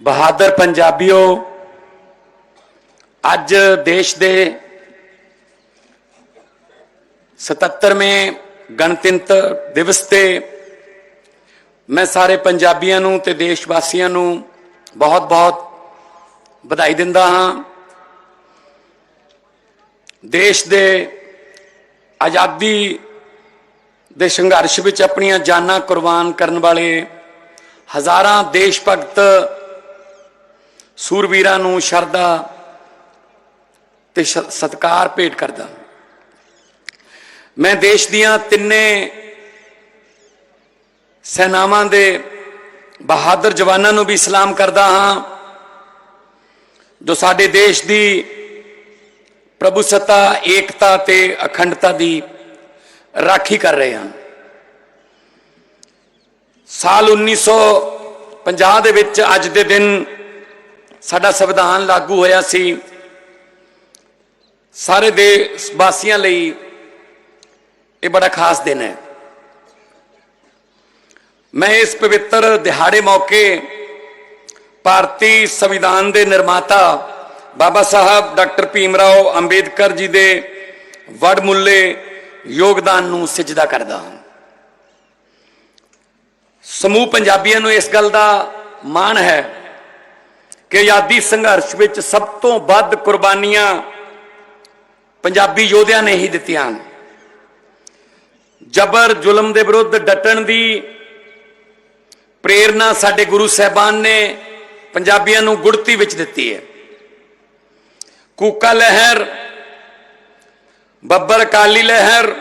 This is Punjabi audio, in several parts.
ਬਹਾਦਰ ਪੰਜਾਬੀਓ, ਅੱਜ ਦੇਸ਼ ਦੇ 77ਵੇਂ ਗਣਤੰਤਰ ਦਿਵਸ ਤੇ ਮੈਂ ਸਾਰੇ ਪੰਜਾਬੀਆਂ ਨੂੰ ਤੇ ਦੇਸ਼ ਵਾਸੀਆਂ ਨੂੰ ਬਹੁਤ-ਬਹੁਤ ਵਧਾਈ ਦਿੰਦਾ ਹਾਂ। ਦੇਸ਼ ਦੇ ਆਜ਼ਾਦੀ ਦੇ ਸੰਘਰਸ਼ ਵਿੱਚ ਆਪਣੀਆਂ ਜਾਨਾਂ ਕੁਰਬਾਨ ਕਰਨ ਵਾਲੇ ਹਜ਼ਾਰਾਂ ਦੇਸ਼ ਭਗਤ ਸੂਰਵੀਰਾਂ ਨੂੰ ਸ਼ਰਧਾ ਤੇ ਸ਼- ਸਤਿਕਾਰ ਭੇਟ ਕਰਦਾ। ਮੈਂ ਦੇਸ਼ ਦੀਆਂ ਤਿੰਨੇ ਸੈਨਾਵਾਂ ਦੇ ਬਹਾਦਰ ਜਵਾਨਾਂ ਨੂੰ ਵੀ ਸਲਾਮ ਕਰਦਾ ਹਾਂ, ਜੋ ਸਾਡੇ ਦੇਸ਼ ਦੀ ਪ੍ਰਭੂਸੱਤਾ, ਏਕਤਾ ਤੇ ਅਖੰਡਤਾ ਦੀ ਰਾਖੀ ਕਰ ਰਹੇ ਹਨ। ਸਾਲ 1950 ਦੇ ਵਿੱਚ ਅੱਜ ਦੇ ਦਿਨ ਸਾਡਾ ਸੰਵਿਧਾਨ ਲਾਗੂ ਹੋਇਆ ਸੀ। ਸਾਰੇ ਦੇਸ਼ ਵਾਸੀਆਂ ਲਈ ਇਹ ਬੜਾ ਖਾਸ ਦਿਨ ਹੈ। ਮੈਂ ਇਸ ਪਵਿੱਤਰ ਦਿਹਾੜੇ ਮੌਕੇ ਭਾਰਤੀ ਸੰਵਿਧਾਨ ਦੇ ਨਿਰਮਾਤਾ ਬਾਬਾ ਸਾਹਿਬ ਡਾਕਟਰ ਭੀਮ ਰਾਓ ਅੰਬੇਦਕਰ ਜੀ ਦੇ ਵਡਮੁੱਲੇ ਯੋਗਦਾਨ ਨੂੰ ਸਿਜਦਾ ਕਰਦਾ ਹਾਂ। ਸਮੂਹ ਪੰਜਾਬੀਆਂ ਨੂੰ ਇਸ ਗੱਲ ਦਾ ਮਾਣ ਹੈ ਕਿ ਆਜ਼ਾਦੀ ਸੰਘਰਸ਼ ਵਿੱਚ ਸਭ ਤੋਂ ਵੱਧ ਕੁਰਬਾਨੀਆਂ ਪੰਜਾਬੀ ਯੋਧਿਆਂ ਨੇ ਹੀ ਦਿੱਤੀਆਂ ਹਨ। ਜਬਰ ਜ਼ੁਲਮ ਦੇ ਵਿਰੁੱਧ ਡਟਣ ਦੀ ਪ੍ਰੇਰਣਾ ਸਾਡੇ ਗੁਰੂ ਸਾਹਿਬਾਨ ਨੇ ਪੰਜਾਬੀਆਂ ਨੂੰ ਗੁੜਤੀ ਵਿੱਚ ਦਿੱਤੀ ਹੈ। ਕੂਕਾ ਲਹਿਰ, ਬੱਬਰ ਕਾਲੀ ਲਹਿਰ,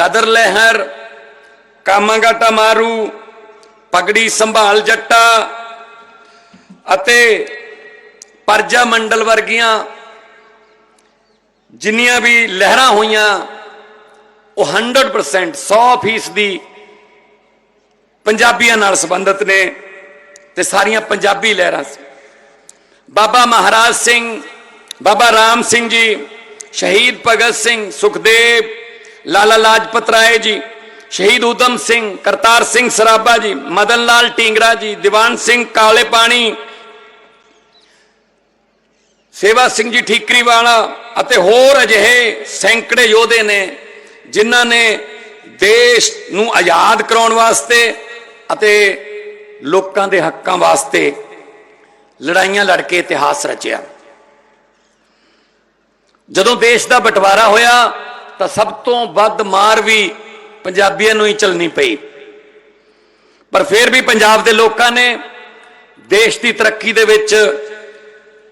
ਗਦਰ ਲਹਿਰ, ਕਾਮਾਗਾਟਾ ਮਾਰੂ, ਪਗੜੀ ਸੰਭਾਲ ਜੱਟਾ ਅਤੇ ਪਰਜਾ ਮੰਡਲ ਵਰਗੀਆਂ ਜਿੰਨੀਆਂ ਵੀ ਲਹਿਰਾਂ ਹੋਈਆਂ, ਉਹ 100% 100% ਦੀ ਪੰਜਾਬੀਆਂ ਨਾਲ ਸੰਬੰਧਿਤ ਨੇ ਤੇ ਸਾਰੀਆਂ ਪੰਜਾਬੀ ਲਹਿਰਾਂ ਸੀ। ਬਾਬਾ ਮਹਾਰਾਜ ਸਿੰਘ, ਬਾਬਾ ਰਾਮ ਸਿੰਘ ਜੀ, ਸ਼ਹੀਦ ਭਗਤ ਸਿੰਘ ਸੁਖਦੇਵ, ਲਾਲਾ ਲਾਜਪਤ ਰਾਏ ਜੀ, ਸ਼ਹੀਦ ਊਧਮ ਸਿੰਘ, ਕਰਤਾਰ ਸਿੰਘ ਸਰਾਭਾ ਜੀ, ਮਦਨ ਲਾਲ ਟਿੰਗਰਾ ਜੀ, ਦੀਵਾਨ ਸਿੰਘ ਕਾਲੇ ਪਾਣੀ ਸੇਵਾ ਸਿੰਘ ਜੀ ਠੀਕਰੀ ਵਾਲਾ ਅਤੇ ਹੋਰ ਅਜਿਹੇ ਸੈਂਕੜੇ ਯੋਧੇ ਨੇ, ਜਿਨ੍ਹਾਂ ਨੇ ਦੇਸ਼ ਨੂੰ ਆਜ਼ਾਦ ਕਰਾਉਣ ਵਾਸਤੇ ਅਤੇ ਲੋਕਾਂ ਦੇ ਹੱਕਾਂ ਵਾਸਤੇ ਲੜਾਈਆਂ ਲੜ ਕੇ ਇਤਿਹਾਸ ਰਚਿਆ। ਜਦੋਂ ਦੇਸ਼ ਦਾ ਬਟਵਾਰਾ ਹੋਇਆ, ਤਾਂ ਸਭ ਤੋਂ ਵੱਧ ਮਾਰ ਵੀ ਪੰਜਾਬੀਆਂ ਨੂੰ ਹੀ ਚਲਣੀ ਪਈ। ਪਰ ਫਿਰ ਵੀ ਪੰਜਾਬ ਦੇ ਲੋਕਾਂ ਨੇ ਦੇਸ਼ ਦੀ ਤਰੱਕੀ ਦੇ ਵਿੱਚ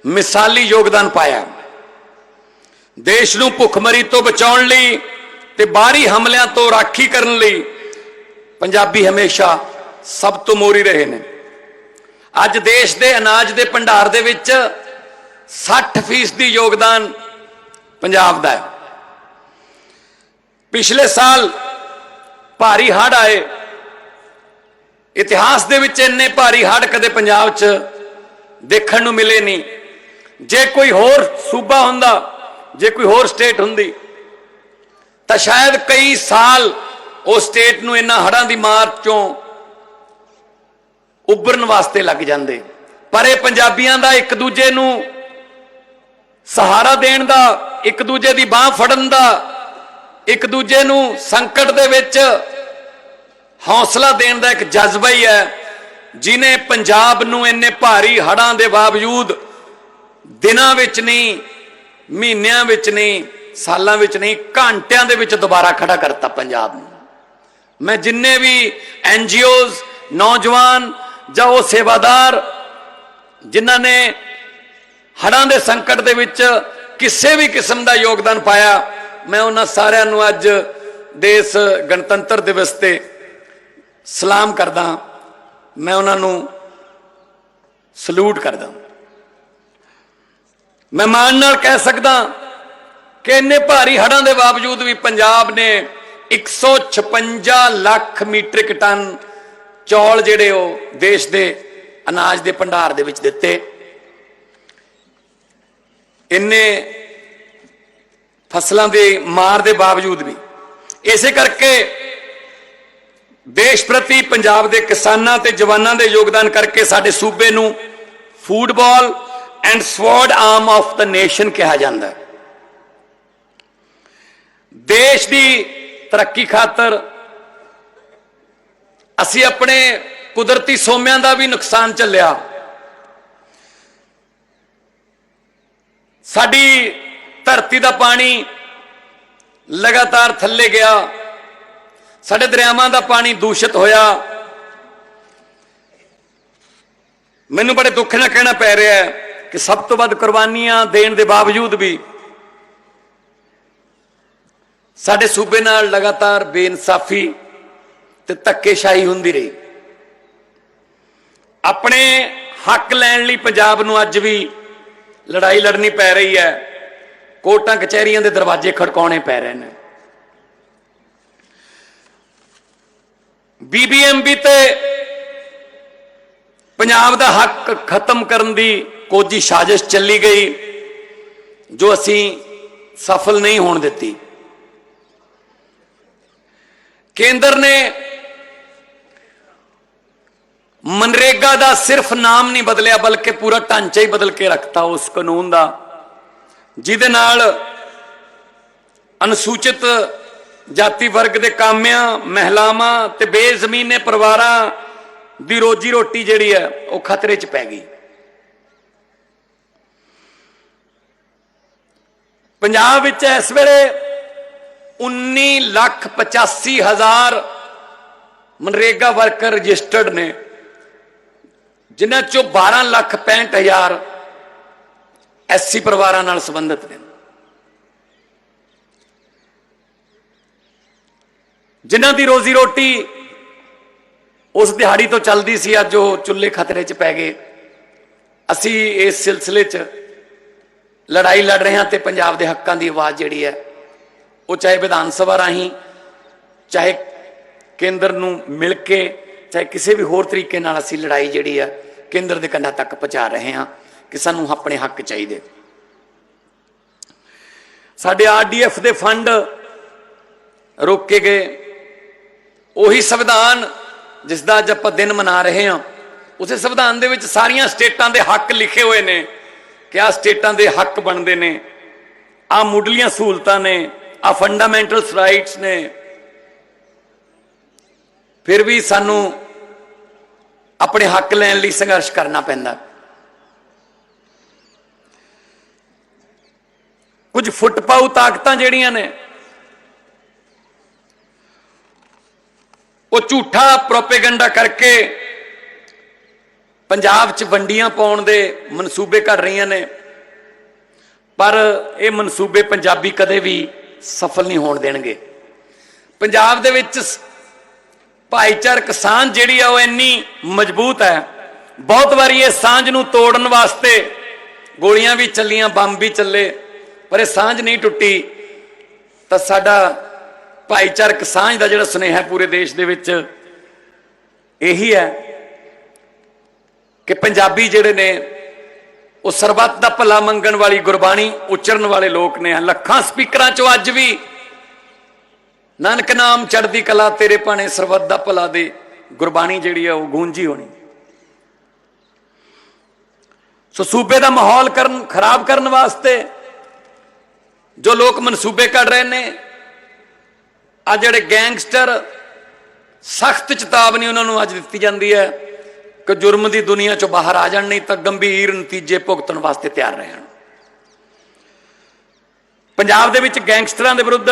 ਮਿਸਾਲੀ ਯੋਗਦਾਨ ਪਾਇਆ। ਦੇਸ਼ ਨੂੰ ਭੁੱਖਮਰੀ ਤੋਂ ਬਚਾਉਣ ਲਈ ਤੇ ਬਾਹਰੀ ਹਮਲਿਆਂ ਤੋਂ ਰਾਖੀ ਕਰਨ ਲਈ ਪੰਜਾਬੀ ਹਮੇਸ਼ਾ ਸਭ ਤੋਂ ਮੋਰੀ ਰਹੇ ਨੇ। ਅੱਜ ਦੇਸ਼ ਦੇ ਅਨਾਜ ਦੇ ਭੰਡਾਰ ਦੇ ਵਿੱਚ 60% ਦੀ ਯੋਗਦਾਨ ਪੰਜਾਬ ਦਾ ਹੈ। ਪਿਛਲੇ ਸਾਲ ਭਾਰੀ ਹੜ੍ਹ ਆਏ। ਇਤਿਹਾਸ ਦੇ ਵਿੱਚ ਇੰਨੇ ਭਾਰੀ ਹੜ੍ਹ ਕਦੇ ਪੰਜਾਬ 'ਚ ਦੇਖਣ ਨੂੰ ਮਿਲੇ ਨਹੀਂ। ਜੇ ਕੋਈ ਹੋਰ ਸੂਬਾ ਹੁੰਦਾ, ਜੇ ਕੋਈ ਹੋਰ ਸਟੇਟ ਹੁੰਦੀ, ਤਾਂ ਸ਼ਾਇਦ ਕਈ ਸਾਲ ਉਹ ਸਟੇਟ ਨੂੰ ਇਹਨਾਂ ਹੜ੍ਹਾਂ ਦੀ ਮਾਰ ਚੋਂ ਉੱਭਰਨ ਵਾਸਤੇ ਲੱਗ ਜਾਂਦੇ। ਪਰ ਇਹ ਪੰਜਾਬੀਆਂ ਦਾ ਇੱਕ ਦੂਜੇ ਨੂੰ ਸਹਾਰਾ ਦੇਣ ਦਾ, ਇੱਕ ਦੂਜੇ ਦੀ ਬਾਹ ਫੜਨ ਦਾ, ਇੱਕ ਦੂਜੇ ਨੂੰ ਸੰਕਟ ਦੇ ਵਿੱਚ ਹੌਸਲਾ ਦੇਣ ਦਾ ਇੱਕ ਜਜ਼ਬਾ ਹੀ ਹੈ, ਜਿਨੇ ਪੰਜਾਬ ਨੂੰ ਇੰਨੇ ਭਾਰੀ ਹੜਾਂ ਦੇ ਬਾਵਜੂਦ ਦਿਨਾਂ ਵਿੱਚ ਨਹੀਂ, ਮਹੀਨਿਆਂ ਵਿੱਚ ਨਹੀਂ, ਸਾਲਾਂ ਵਿੱਚ ਨਹੀਂ, ਘੰਟਿਆਂ ਦੇ ਵਿੱਚ ਦੁਬਾਰਾ ਖੜਾ ਕਰਤਾ ਪੰਜਾਬ ਨੂੰ। ਮੈਂ ਜਿੰਨੇ ਵੀ ਐਨ ਜੀਓਜ਼ ਨੌਜਵਾਨ ਜਾਂ ਉਹ ਸੇਵਾਦਾਰ ਜਿਨ੍ਹਾਂ ਨੇ ਹੜਾਂ ਦੇ ਸੰਕਟ ਦੇ ਵਿੱਚ ਕਿਸੇ ਵੀ ਕਿਸਮ ਦਾ ਯੋਗਦਾਨ ਪਾਇਆ, ਮੈਂ ਉਹਨਾਂ ਸਾਰਿਆਂ ਨੂੰ ਅੱਜ ਦੇਸ਼ ਗਣਤੰਤਰ ਦਿਵਸ ਤੇ ਸਲਾਮ ਕਰਦਾ, ਮੈਂ ਉਹਨਾਂ ਨੂੰ ਸਲੂਟ ਕਰਦਾ। ਮੈਂ ਮਾਣ ਨਾਲ ਕਹਿ ਸਕਦਾ ਕਿ ਇੰਨੇ ਭਾਰੀ ਹੜਾਂ ਦੇ ਬਾਵਜੂਦ ਵੀ ਪੰਜਾਬ ਨੇ 156 ਲੱਖ ਮੀਟ੍ਰਿਕ ਟਨ ਚੌਲ ਜਿਹੜੇ ਉਹ ਦੇਸ਼ ਦੇ ਅਨਾਜ ਦੇ ਭੰਡਾਰ ਦੇ ਵਿੱਚ ਦਿੱਤੇ। ਇੰਨੇ ਫਸਲਾਂ ਦੇ ਮਾਰ ਦੇ ਬਾਵਜੂਦ ਵੀ। ਇਸੇ ਕਰਕੇ ਦੇਸ਼ ਪ੍ਰਤੀ ਪੰਜਾਬ ਦੇ ਕਿਸਾਨਾਂ ਤੇ ਜਵਾਨਾਂ ਦੇ ਯੋਗਦਾਨ ਕਰਕੇ ਸਾਡੇ ਸੂਬੇ ਨੂੰ food bowl and sword arm of the nation ਕਿਹਾ ਜਾਂਦਾ ਹੈ। ਦੇਸ਼ ਦੀ ਤਰੱਕੀ ਖਾਤਰ ਅਸੀਂ ਆਪਣੇ ਕੁਦਰਤੀ ਸੋਮਿਆਂ ਦਾ ਵੀ ਨੁਕਸਾਨ ਝੱਲਿਆ। ਸਾਡੀ ਧਰਤੀ ਦਾ ਪਾਣੀ ਲਗਾਤਾਰ ਥੱਲੇ ਗਿਆ। ਸਾਡੇ ਦਰਿਆਵਾਂ ਦਾ ਪਾਣੀ ਦੂਸ਼ਿਤ ਹੋਇਆ। ਮੈਨੂੰ ਬੜੇ ਦੁੱਖ ਨਾਲ ਕਹਿਣਾ ਪੈ ਰਿਹਾ ਹੈ ਕਿ ਸਭ ਤੋਂ ਵੱਧ ਕੁਰਬਾਨੀਆਂ ਦੇਣ ਦੇ ਬਾਵਜੂਦ ਵੀ ਸਾਡੇ ਸੂਬੇ ਨਾਲ ਲਗਾਤਾਰ ਬੇਇਨਸਾਫੀ ਤੇ ਧੱਕੇਸ਼ਾਹੀ ਹੁੰਦੀ ਰਹੀ। ਆਪਣੇ ਹੱਕ ਲੈਣ ਲਈ ਪੰਜਾਬ ਨੂੰ ਅੱਜ ਵੀ ਲੜਾਈ ਲੜਨੀ ਪੈ ਰਹੀ ਹੈ। ਕੋਰਟਾਂ, ਕਚਹਿਰੀਆਂ ਦੇ ਦਰਵਾਜ਼ੇ ਖੜਕਾਉਣੇ ਪੈ ਰਹੇ ਨੇ। ਬੀਬੀਐਮਬੀ ਤੇ ਪੰਜਾਬ ਦਾ ਹੱਕ ਖਤਮ ਕਰਨ ਦੀ ਕੋਜੀ ਸਾਜ਼ਿਸ਼ ਚੱਲੀ ਗਈ ਜੋ ਅਸੀਂ ਸਫਲ ਨਹੀਂ ਹੋਣ ਦਿੱਤੀ। ਕੇਂਦਰ ਨੇ ਮਨਰੇਗਾ ਦਾ ਸਿਰਫ ਨਾਮ ਨਹੀਂ ਬਦਲਿਆ, ਬਲਕਿ ਪੂਰਾ ਢਾਂਚਾ ਹੀ ਬਦਲ ਕੇ ਰੱਖਤਾ ਉਸ ਕਾਨੂੰਨ ਦਾ, ਜਿਹਦੇ ਨਾਲ ਅਨੁਸੂਚਿਤ ਜਾਤੀ ਵਰਗ ਦੇ ਕਾਮਿਆਂ, ਮਹਿਲਾਵਾਂ ਤੇ ਬੇਜ਼ਮੀਨੇ ਪਰਿਵਾਰਾਂ ਦੀ ਰੋਜੀ ਰੋਟੀ ਜਿਹੜੀ ਹੈ, ਉਹ ਖਤਰੇ 'ਚ ਪੈ ਗਈ। ਪੰਜਾਬ ਵਿੱਚ ਇਸ ਵੇਲੇ 19 ਲੱਖ 85 ਹਜ਼ਾਰ ਮਨਰੇਗਾ ਵਰਕਰ ਰਜਿਸਟਰਡ ਨੇ, ਜਿਨ੍ਹਾਂ ਚੋਂ 12 ਲੱਖ 65 ਹਜ਼ਾਰ ਐਸਸੀ ਪਰਿਵਾਰਾਂ ਨਾਲ ਸੰਬੰਧਿਤ ਨੇ। ਜਿਨ੍ਹਾਂ ਦੀ ਰੋਜ਼ੀ ਰੋਟੀ ਉਸ ਦਿਹਾੜੀ ਤੋਂ ਚੱਲਦੀ ਸੀ, ਅੱਜ ਉਹ ਚੁੱਲ੍ਹੇ ਖਤਰੇ 'ਚ ਪੈ ਗਏ। ਅਸੀਂ ਇਸ ਸਿਲਸਿਲੇ 'ਚ ਲੜਾਈ ਲੜ ਰਹੇ ਹਾਂ ਤੇ ਪੰਜਾਬ ਦੇ ਹੱਕਾਂ ਦੀ ਆਵਾਜ਼ ਜਿਹੜੀ ਹੈ, ਉਹ ਚਾਹੇ ਵਿਧਾਨ ਸਭਾ ਰਾਹੀਂ, ਚਾਹੇ ਕੇਂਦਰ ਨੂੰ ਮਿਲ ਕੇ, ਚਾਹੇ ਕਿਸੇ ਵੀ ਹੋਰ ਤਰੀਕੇ ਨਾਲ ਅਸੀਂ ਲੜਾਈ ਜਿਹੜੀ ਆ ਕੇਂਦਰ ਦੇ ਕੰਨਾਂ ਤੱਕ ਪਹੁੰਚਾ ਰਹੇ ਹਾਂ ਕਿ ਸਾਨੂੰ ਆਪਣੇ ਹੱਕ ਚਾਹੀਦੇ। ਸਾਡੇ ਆਰਡੀਐਫ ਦੇ ਫੰਡ ਰੋਕੇ ਗਏ। ਉਹੀ ਸੰਵਿਧਾਨ ਜਿਸ ਦਾ ਅੱਜ ਆਪਾਂ ਦਿਨ ਮਨਾ ਰਹੇ ਹਾਂ, ਉਸੇ ਸੰਵਿਧਾਨ ਦੇ ਵਿੱਚ ਸਾਰੀਆਂ ਸਟੇਟਾਂ ਦੇ ਹੱਕ ਲਿਖੇ ਹੋਏ ਨੇ। ਕਿ ਆ ਸਟੇਟਾਂ ਦੇ ਹੱਕ ਬਣਦੇ ਨੇ? ਆ ਮੁੱਢਲੀਆਂ ਸਹੂਲਤਾਂ ਨੇ, ਆ ਫੰਡਾਮੈਂਟਲਸ ਰਾਈਟਸ ਨੇ। ਫਿਰ ਵੀ ਸਾਨੂੰ ਆਪਣੇ ਹੱਕ ਲੈਣ ਲਈ ਸੰਘਰਸ਼ ਕਰਨਾ ਪੈਂਦਾ। ਕੁਝ ਫੁੱਟਪਾਉ ਤਾਕਤਾਂ ਜਿਹੜੀਆਂ ਨੇ, ਉਹ ਝੂਠਾ ਪ੍ਰੋਪੇਗੈਂਡਾ ਕਰਕੇ ਪੰਜਾਬ 'ਚ ਵੰਡੀਆਂ ਪਾਉਣ ਦੇ ਮਨਸੂਬੇ ਕਰ ਰਹੀਆਂ ਨੇ, ਪਰ ਇਹ ਮਨਸੂਬੇ ਪੰਜਾਬੀ ਕਦੇ ਵੀ ਸਫਲ ਨਹੀਂ ਹੋਣ ਦੇਣਗੇ। ਪੰਜਾਬ ਦੇ ਵਿੱਚ ਭਾਈਚਾਰਕ ਸਾਂਝ ਜਿਹੜੀ ਆ ਉਹ ਇੰਨੀ ਮਜ਼ਬੂਤ ਹੈ, ਬਹੁਤ ਵਾਰੀ ਇਹ ਸਾਂਝ ਨੂੰ ਤੋੜਨ ਵਾਸਤੇ ਗੋਲੀਆਂ ਵੀ ਚੱਲੀਆਂ, ਬੰਬ ਵੀ ਚੱਲੇ, ਪਰ ਇਹ ਸਾਂਝ ਨਹੀਂ ਟੁੱਟੀ। ਤਾਂ ਸਾਡਾ ਭਾਈਚਾਰਕ ਸਾਂਝ ਦਾ ਜਿਹੜਾ ਸੁਨੇਹਾ ਪੂਰੇ ਦੇਸ਼ ਦੇ ਵਿੱਚ, ਇਹੀ ਹੈ ਕਿ ਪੰਜਾਬੀ ਜਿਹੜੇ ਨੇ, ਉਹ ਸਰਬੱਤ ਦਾ ਭਲਾ ਮੰਗਣ ਵਾਲੀ ਗੁਰਬਾਣੀ ਉਚਰਨ ਵਾਲੇ ਲੋਕ ਨੇ। ਲੱਖਾਂ ਸਪੀਕਰਾਂ ਚੋਂ ਅੱਜ ਵੀ ਨਾਨਕ ਨਾਮ ਚੜ੍ਹਦੀ ਕਲਾ ਤੇਰੇ ਭਾਣੇ ਸਰਬੱਤ ਦਾ ਭਲਾ ਦੇ ਗੁਰਬਾਣੀ ਜਿਹੜੀ ਆ, ਉਹ ਗੂੰਜੀ ਹੋਣੀ। ਸੋ ਸੂਬੇ ਦਾ ਮਾਹੌਲ ਕਰਨ, ਖਰਾਬ ਕਰਨ ਵਾਸਤੇ ਜੋ ਲੋਕ ਮਨਸੂਬੇ ਕੱਢ ਰਹੇ ਨੇ ਆ ਜਿਹੜੇ ਗੈਂਗਸਟਰ, ਸਖਤ ਚੇਤਾਵਨੀ ਉਹਨਾਂ ਨੂੰ ਅੱਜ ਦਿੱਤੀ ਜਾਂਦੀ ਹੈ। ਕਿ ਜੁਰਮ ਦੀ ਦੁਨੀਆ ਚੋਂ ਬਾਹਰ ਆ ਜਾਣ, ਨਹੀਂ ਤਾਂ ਗੰਭੀਰ ਨਤੀਜੇ ਭੁਗਤਣ ਵਾਸਤੇ ਤਿਆਰ ਰਹਿਣ। ਪੰਜਾਬ ਦੇ ਵਿੱਚ ਗੈਂਗਸਟਰਾਂ ਦੇ ਵਿਰੁੱਧ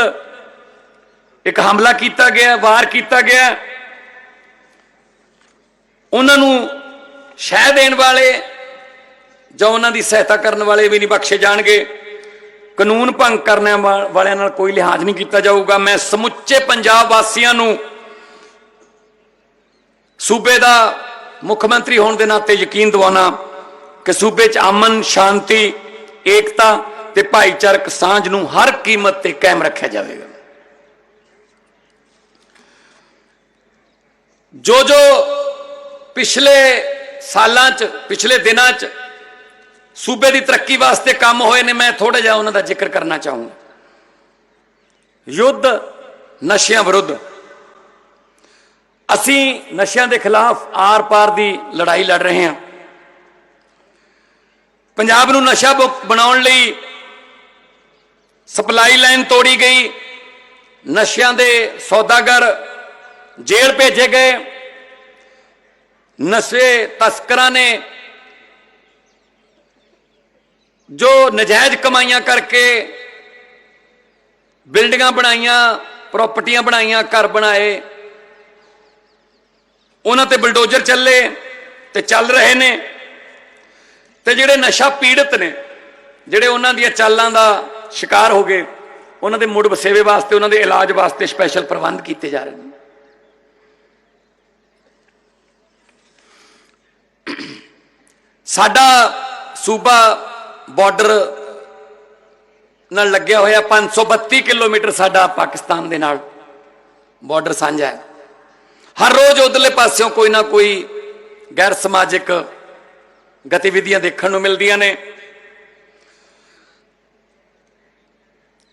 ਇੱਕ ਹਮਲਾ ਕੀਤਾ ਗਿਆ, ਵਾਰ ਕੀਤਾ ਗਿਆ। ਉਹਨਾਂ ਨੂੰ ਸ਼ਹਿ ਦੇਣ ਵਾਲੇ ਜਾਂ ਉਹਨਾਂ ਦੀ ਸਹਾਇਤਾ ਕਰਨ ਵਾਲੇ ਵੀ ਨਹੀਂ ਬਖਸ਼ੇ ਜਾਣਗੇ। ਕਾਨੂੰਨ ਭੰਗ ਕਰਨ ਵਾ- ਵਾਲਿਆਂ ਨਾਲ ਕੋਈ ਲਿਹਾਜ਼ ਨਹੀਂ ਕੀਤਾ ਜਾਊਗਾ। ਮੈਂ ਸਮੁੱਚੇ ਪੰਜਾਬ ਵਾਸੀਆਂ ਨੂੰ ਸੂਬੇ ਦਾ ਮੁੱਖ ਮੰਤਰੀ ਹੋਣ ਦੇ ਨਾਤੇ ਯਕੀਨ ਦਿਵਾਉਣਾ ਕਿ ਸੂਬੇ 'ਚ ਅਮਨ, ਸ਼ਾਂਤੀ, ਏਕਤਾ ਤੇ ਭਾਈਚਾਰਕ ਸਾਂਝ ਨੂੰ ਹਰ ਕੀਮਤ ਤੇ ਕਾਇਮ ਰੱਖਿਆ ਜਾਵੇਗਾ। ਜੋ ਜੋ ਪਿਛਲੇ ਸਾਲਾਂ 'ਚ, ਪਿਛਲੇ ਦਿਨਾਂ 'ਚ ਸੂਬੇ ਦੀ ਤਰੱਕੀ ਵਾਸਤੇ ਕੰਮ ਹੋਏ ਨੇ, ਮੈਂ ਥੋੜਾ ਜਿਹਾ ਉਹਨਾਂ ਦਾ ਜ਼ਿਕਰ ਕਰਨਾ ਚਾਹੂੰਗਾ। ਯੁੱਧ ਨਸ਼ਿਆਂ ਵਿਰੁੱਧ ਅਸੀਂ ਨਸ਼ਿਆਂ ਦੇ ਖਿਲਾਫ ਆਰ-ਪਾਰ ਦੀ ਲੜਾਈ ਲੜ ਰਹੇ ਹਾਂ। ਪੰਜਾਬ ਨੂੰ ਨਸ਼ਾ ਮੁਕਤ ਬਣਾਉਣ ਲਈ ਸਪਲਾਈ ਲਾਈਨ ਤੋੜੀ ਗਈ। ਨਸ਼ਿਆਂ ਦੇ ਸੌਦਾਗਰ ਜੇਲ੍ਹ ਭੇਜੇ ਗਏ। ਨਸ਼ੇ ਤਸਕਰਾਂ ਨੇ ਜੋ ਨਜਾਇਜ਼ ਕਮਾਈਆਂ ਕਰਕੇ ਬਿਲਡਿੰਗਾਂ ਬਣਾਈਆਂ, ਪ੍ਰਾਪਰਟੀਆਂ ਬਣਾਈਆਂ, ਘਰ ਬਣਾਏ ਉਹਨਾਂ ਤੇ ਬਲਡੋਜ਼ਰ ਚੱਲੇ ਤੇ ਚੱਲ ਰਹੇ ਨੇ ਤੇ ਜਿਹੜੇ ਨਸ਼ਾ ਪੀੜਤ ਨੇ, ਜਿਹੜੇ ਉਹਨਾਂ ਦੀਆਂ ਚਾਲਾਂ ਦਾ ਸ਼ਿਕਾਰ ਹੋ ਗਏ, ਉਹਨਾਂ ਦੇ ਮੁੜ ਵਸੇਵੇ ਵਾਸਤੇ, ਉਹਨਾਂ ਦੇ ਇਲਾਜ ਵਾਸਤੇ ਸਪੈਸ਼ਲ ਪ੍ਰਬੰਧ ਕੀਤੇ ਜਾ ਰਹੇ ਨੇ। ਸਾਡਾ ਸੂਬਾ ਬਾਰਡਰ ਨਾਲ ਲੱਗਿਆ ਹੋਇਆ 532 ਕਿਲੋਮੀਟਰ ਸਾਡਾ ਪਾਕਿਸਤਾਨ ਦੇ ਨਾਲ ਬਾਰਡਰ ਸਾਂਝਾ ਹੈ। ਹਰ ਰੋਜ਼ ਉਧਰਲੇ ਪਾਸਿਓਂ ਕੋਈ ਨਾ ਕੋਈ ਗੈਰ ਸਮਾਜਿਕ ਗਤੀਵਿਧੀਆਂ ਦੇਖਣ ਨੂੰ ਮਿਲਦੀਆਂ ਨੇ।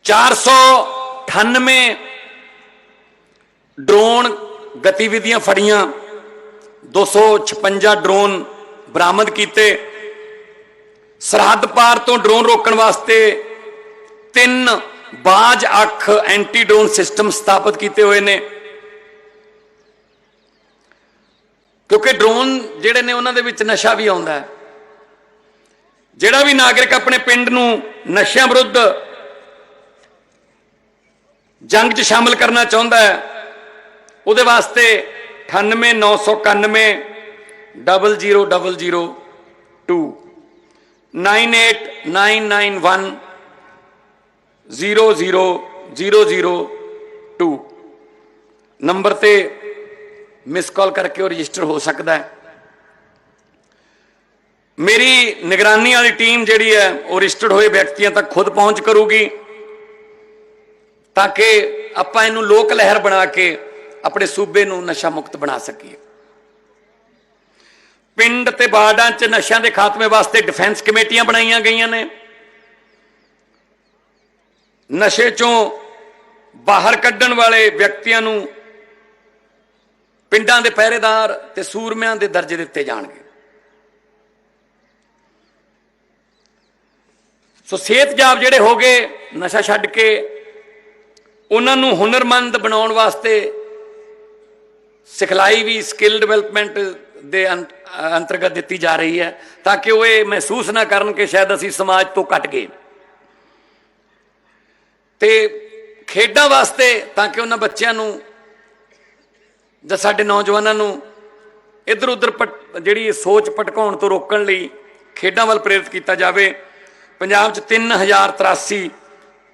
498 ਡਰੋਨ ਗਤੀਵਿਧੀਆਂ ਫੜੀਆਂ। 256 ਡਰੋਨ ਬਰਾਮਦ ਕੀਤੇ। ਸਰਹੱਦ ਪਾਰ ਤੋਂ ਡਰੋਨ ਰੋਕਣ ਵਾਸਤੇ ਤਿੰਨ ਬਾਜ ਅੱਖ ਐਂਟੀ ਡਰੋਨ ਸਿਸਟਮ ਸਥਾਪਿਤ ਕੀਤੇ ਹੋਏ ਨੇ। ਕਿਉਂਕਿ ਡਰੋਨ ਜਿਹੜੇ ਨੇ ਉਹਨਾਂ ਦੇ ਵਿੱਚ ਨਸ਼ਾ ਵੀ ਆਉਂਦਾ ਹੈ। ਜਿਹੜਾ ਵੀ ਨਾਗਰਿਕ ਆਪਣੇ ਪਿੰਡ ਨੂੰ ਨਸ਼ਿਆਂ ਵਿਰੁੱਧ ਜੰਗ 'ਚ ਸ਼ਾਮਲ ਕਰਨਾ ਚਾਹੁੰਦਾ ਹੈ, ਉਹਦੇ ਵਾਸਤੇ 98991 00002 98991 00002 ਨੰਬਰ ਤੇ ਮਿਸ ਕਾਲ ਕਰਕੇ ਉਹ ਰਜਿਸਟਰ ਹੋ ਸਕਦਾ ਹੈ। ਮੇਰੀ ਨਿਗਰਾਨੀ ਵਾਲੀ ਟੀਮ ਜਿਹੜੀ ਹੈ, ਉਹ ਰਜਿਸਟਰਡ ਹੋਏ ਵਿਅਕਤੀਆਂ ਤੱਕ ਖੁਦ ਪਹੁੰਚ ਕਰੂਗੀ, ਤਾਂ ਕਿ ਆਪਾਂ ਇਹਨੂੰ ਲੋਕ ਲਹਿਰ ਬਣਾ ਕੇ ਆਪਣੇ ਸੂਬੇ ਨੂੰ ਨਸ਼ਾ ਮੁਕਤ ਬਣਾ ਸਕੀਏ। ਪਿੰਡ ਤੇ ਬਾਰਡਾਂ 'ਚ ਨਸ਼ਿਆਂ ਦੇ ਖਾਤਮੇ ਵਾਸਤੇ ਡਿਫੈਂਸ ਕਮੇਟੀਆਂ ਬਣਾਈਆਂ ਗਈਆਂ ਨੇ। ਨਸ਼ੇ 'ਚੋਂ ਬਾਹਰ ਕੱਢਣ ਵਾਲੇ ਵਿਅਕਤੀਆਂ ਨੂੰ ਪਿੰਡਾਂ ਦੇ ਪਹਿਰੇਦਾਰ ਤੇ ਸੂਰਮਿਆਂ ਦੇ ਦਰਜੇ ਦਿੱਤੇ ਜਾਣਗੇ। ਸੋ ਸਿਹਤਯਾਬ ਜਿਹੜੇ ਹੋ ਗਏ, ਨਸ਼ਾ ਛੱਡ ਕੇ, ਉਹਨਾਂ ਨੂੰ ਹੁਨਰਮੰਦ ਬਣਾਉਣ ਵਾਸਤੇ ਸਿਖਲਾਈ ਵੀ ਸਕਿੱਲ ਡਿਵੈਲਪਮੈਂਟ ਦੇ ਅੰਤ- ਅੰਤਰਗਤ ਦਿੱਤੀ ਜਾ ਰਹੀ ਹੈ, ਤਾਂ ਕਿ ਉਹ ਇਹ ਮਹਿਸੂਸ ਨਾ ਕਰਨ ਕਿ ਸ਼ਾਇਦ ਅਸੀਂ ਸਮਾਜ ਤੋਂ ਕੱਟ ਗਏ। ਤੇ ਖੇਡਾਂ ਵਾਸਤੇ ਤਾਂ ਕਿ ਉਹਨਾਂ ਬੱਚਿਆਂ ਨੂੰ ਜਾਂ ਸਾਡੇ ਨੌਜਵਾਨਾਂ ਨੂੰ ਇਧਰ ਉਧਰ ਜਿਹੜੀ ਸੋਚ ਭਟਕਾਉਣ ਤੋਂ ਰੋਕਣ ਲਈ ਖੇਡਾਂ ਵੱਲ ਪ੍ਰੇਰਿਤ ਕੀਤਾ ਜਾਵੇ, ਪੰਜਾਬ 'ਚ 3083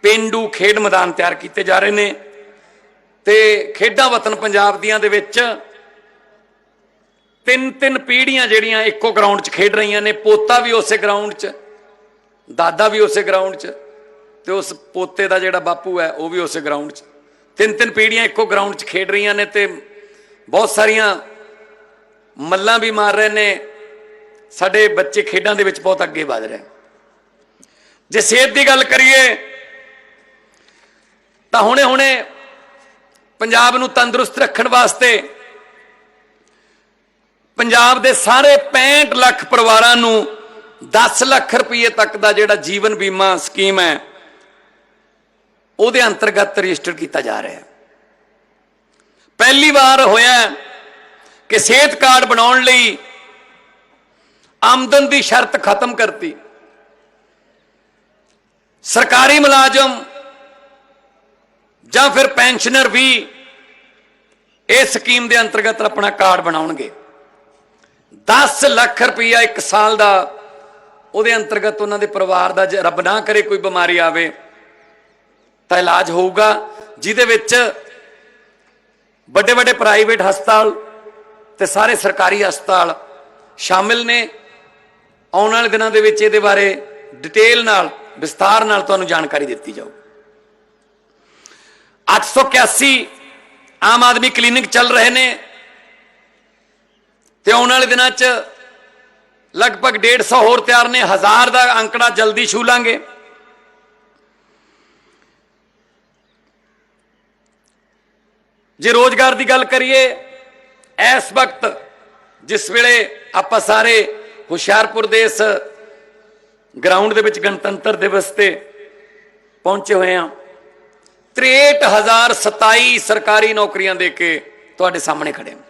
ਪਿੰਡੂ ਖੇਡ ਮੈਦਾਨ ਤਿਆਰ ਕੀਤੇ ਜਾ ਰਹੇ ਨੇ ਤੇ ਖੇਡਾਂ ਵਤਨ ਪੰਜਾਬ ਦੀਆਂ ਦੇ ਵਿੱਚ ਤਿੰਨ ਤਿੰਨ ਪੀੜ੍ਹੀਆਂ ਜਿਹੜੀਆਂ ਇੱਕੋ ਗਰਾਊਂਡ 'ਚ ਖੇਡ ਰਹੀਆਂ ਨੇ, ਪੋਤਾ ਵੀ ਉਸੇ ਗਰਾਊਂਡ 'ਚ, ਦਾਦਾ ਵੀ ਉਸੇ ਗਰਾਊਂਡ 'ਚ ਤੇ ਉਸ ਪੋਤੇ ਦਾ ਜਿਹੜਾ ਬਾਪੂ ਹੈ ਉਹ ਵੀ ਉਸੇ ਗਰਾਊਂਡ 'ਚ। ਤਿੰਨ ਤਿੰਨ ਪੀੜ੍ਹੀਆਂ ਇੱਕੋ ਗਰਾਊਂਡ 'ਚ ਖੇਡ ਰਹੀਆਂ ਨੇ ਤੇ ਬਹੁਤ ਸਾਰੀਆਂ ਮੱਲਾਂ ਵੀ ਮਾਰ ਰਹੇ ਨੇ। ਸਾਡੇ ਬੱਚੇ ਖੇਡਾਂ ਦੇ ਵਿੱਚ ਬਹੁਤ ਅੱਗੇ ਵਧ ਰਹੇ। ਜੇ ਸਿਹਤ ਦੀ ਗੱਲ ਕਰੀਏ, ਤਾਂ ਹੁਣੇ ਹੁਣੇ ਪੰਜਾਬ ਨੂੰ ਤੰਦਰੁਸਤ ਰੱਖਣ ਵਾਸਤੇ ਪੰਜਾਬ ਦੇ ਸਾਰੇ 65 ਲੱਖ ਪਰਿਵਾਰਾਂ ਨੂੰ 10 ਲੱਖ ਰੁਪਏ ਤੱਕ ਦਾ ਜਿਹੜਾ ਜੀਵਨ ਬੀਮਾ ਸਕੀਮ ਹੈ, ਉਹਦੇ ਅੰਤਰਗਤ ਰਜਿਸਟਰ ਕੀਤਾ ਜਾ ਰਿਹਾ ਹੈ। ਪਹਿਲੀ ਵਾਰ ਹੋਇਆ ਕਿ ਸਿਹਤ ਕਾਰਡ ਬਣਾਉਣ ਲਈ ਆਮਦਨ ਦੀ ਸ਼ਰਤ ਖਤਮ ਕਰਤੀ। ਸਰਕਾਰੀ ਮੁਲਾਜ਼ਮ ਜਾਂ ਫਿਰ ਪੈਨਸ਼ਨਰ ਵੀ ਇਸ ਸਕੀਮ ਦੇ ਅੰਤਰਗਤ ਆਪਣਾ ਕਾਰਡ ਬਣਾਉਣਗੇ। 10 ਲੱਖ ਰੁਪਈਆ ਇੱਕ ਸਾਲ ਦਾ ਉਹਦੇ ਅੰਤਰਗਤ ਉਹਨਾਂ ਦੇ ਪਰਿਵਾਰ ਦਾ ਜੇ ਰੱਬ ਨਾ ਕਰੇ ਕੋਈ ਬਿਮਾਰੀ ਆਵੇ ਤਾਂ ਇਲਾਜ ਹੋਊਗਾ, ਜਿਹਦੇ ਵਿੱਚ ਵੱਡੇ ਵੱਡੇ ਪ੍ਰਾਈਵੇਟ ਹਸਪਤਾਲ ਤੇ ਸਾਰੇ ਸਰਕਾਰੀ ਹਸਪਤਾਲ ਸ਼ਾਮਿਲ ਨੇ। ਆਉਣ ਵਾਲੇ ਦਿਨਾਂ ਦੇ ਵਿੱਚ ਇਹਦੇ ਬਾਰੇ ਡਿਟੇਲ ਨਾਲ ਵਿਸਤਾਰ ਨਾਲ ਤੁਹਾਨੂੰ ਜਾਣਕਾਰੀ ਦਿੱਤੀ ਜਾਊ 881 ਆਮ ਆਦਮੀ ਕਲੀਨਿਕ ਚੱਲ ਰਹੇ ਨੇ ਤੇ ਆਉਣ ਵਾਲੇ ਦਿਨਾਂ 'ਚ ਲਗਭਗ 150 ਹੋਰ ਤਿਆਰ ਨੇ। ਹਜ਼ਾਰ ਦਾ ਅੰਕੜਾ ਜਲਦੀ ਛੂ ਲਾਂਗੇ ਜੇ ਰੋਜ਼ਗਾਰ ਦੀ ਗੱਲ ਕਰੀਏ, ਇਸ ਵਕਤ ਜਿਸ ਵੇਲੇ ਆਪਾਂ ਸਾਰੇ ਹੁਸ਼ਿਆਰਪੁਰ ਦੇ ਇਸ ਗਰਾਊਂਡ ਦੇ ਵਿੱਚ ਗਣਤੰਤਰ ਦਿਵਸ ਤੇ ਪਹੁੰਚੇ ਹੋਏ ਆ 63027 ਸਰਕਾਰੀ ਨੌਕਰੀਆਂ ਦੇ ਕੇ ਤੁਹਾਡੇ ਸਾਹਮਣੇ ਖੜੇ ਹਾਂ।